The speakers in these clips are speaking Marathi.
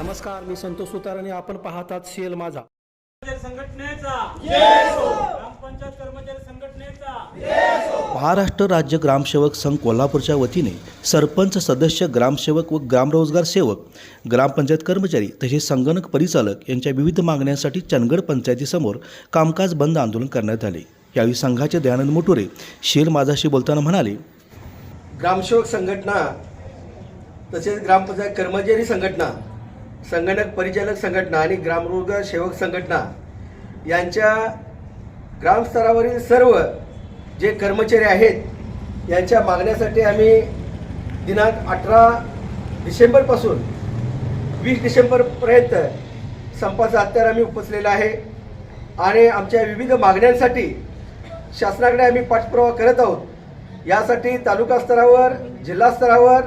नमस्कार मी संतोष सुतार आणि आपण पाहतात सीएल माझा. कर्मचारी संघटनेचा. ग्रामपंचायत कर्मचारी संघटनेचा. महाराष्ट्र राज्य ग्रामसेवक संघ कोल्हापूरच्या वतीने सरपंच सदस्य ग्रामसेवक व ग्रामरोजगार सेवक ग्रामपंचायत कर्मचारी तसेच संगणक परिचालक यांच्या विविध मागण्यांसाठी चंदगड पंचायतीसमोर कामकाज बंद आंदोलन करण्यात आले. यावेळी संघाचे दयानंद मोटुरे शेर माझाशी बोलताना म्हणाले ग्रामसेवक संघटना तसेच ग्रामपंचायत कर्मचारी संघटना संगणक परिचालक संघटना आणि ग्रामरोजगार सेवक संघटना यांच्या ग्रामस्तरावरील सर्व जे कर्मचारी आहेत यांच्या मागण्यासाठी आम्ही दिनांक अठरा डिसेंबरपासून वीस डिसेंबरपर्यंत संपाचा हत्यार आम्ही उपसलेला आहे. आणि आमच्या विविध मागण्यांसाठी शासनाकडे आम्ही पाठपुरावा करत आहोत. यासाठी तालुका स्तरावर जिल्हा स्तरावर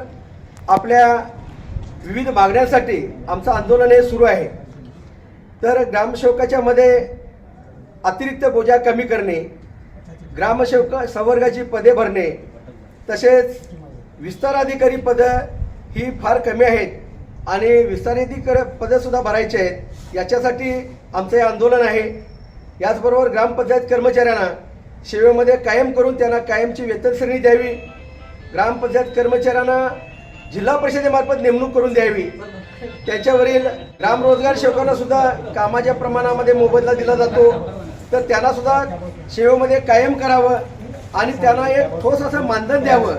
आपल्या विविध मागण्यांसाठी आमचं आंदोलन हे सुरू आहे. तर ग्रामसेवकाच्या मध्ये अतिरिक्त बोजा कमी करणे ग्रामसेवक संवर्गाची पदे भरणे तसेच विस्ताराधिकारी पदं ही फार कमी आहेत आणि विस्ताराधिकारी पदंसुद्धा भरायची आहेत याच्यासाठी आमचं हे आंदोलन आहे. याचबरोबर ग्रामपंचायत कर्मचाऱ्यांना सेवेमध्ये कायम करून त्यांना कायमची वेतन श्रेणी द्यावी. ग्रामपंचायत कर्मचाऱ्यांना जिल्हा परिषदेमार्फत नेमणूक करून द्यावी. त्याच्यावरील ग्रामरोजगार सेवकांना सुद्धा कामाच्या प्रमाणामध्ये मोबदला दिला जातो. तर त्यांना सुद्धा सेवेमध्ये कायम करावं आणि त्यांना एक ठोस असं मानधन द्यावं.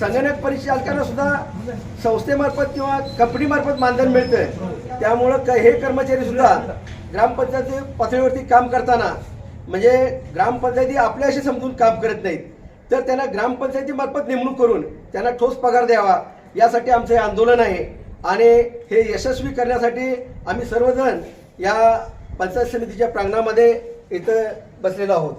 संगणक परिचालकांना सुद्धा संस्थेमार्फत किंवा कंपनीमार्फत मानधन मिळतं त्यामुळं क हे कर्मचारी सुद्धा ग्रामपंचायती पातळीवरती काम करताना म्हणजे ग्रामपंचायती आपल्याशी समजून काम करत नाहीत. तर त्यांना ग्रामपंचायतीमार्फत नेमणूक करून त्यांना ठोस पगार द्यावा. यासाठी आमचं हे आंदोलन आहे. आणि हे यशस्वी करण्यासाठी आम्ही सर्वजण या पंचायत समितीच्या प्रांगणामध्ये इथं बसलेलो आहोत.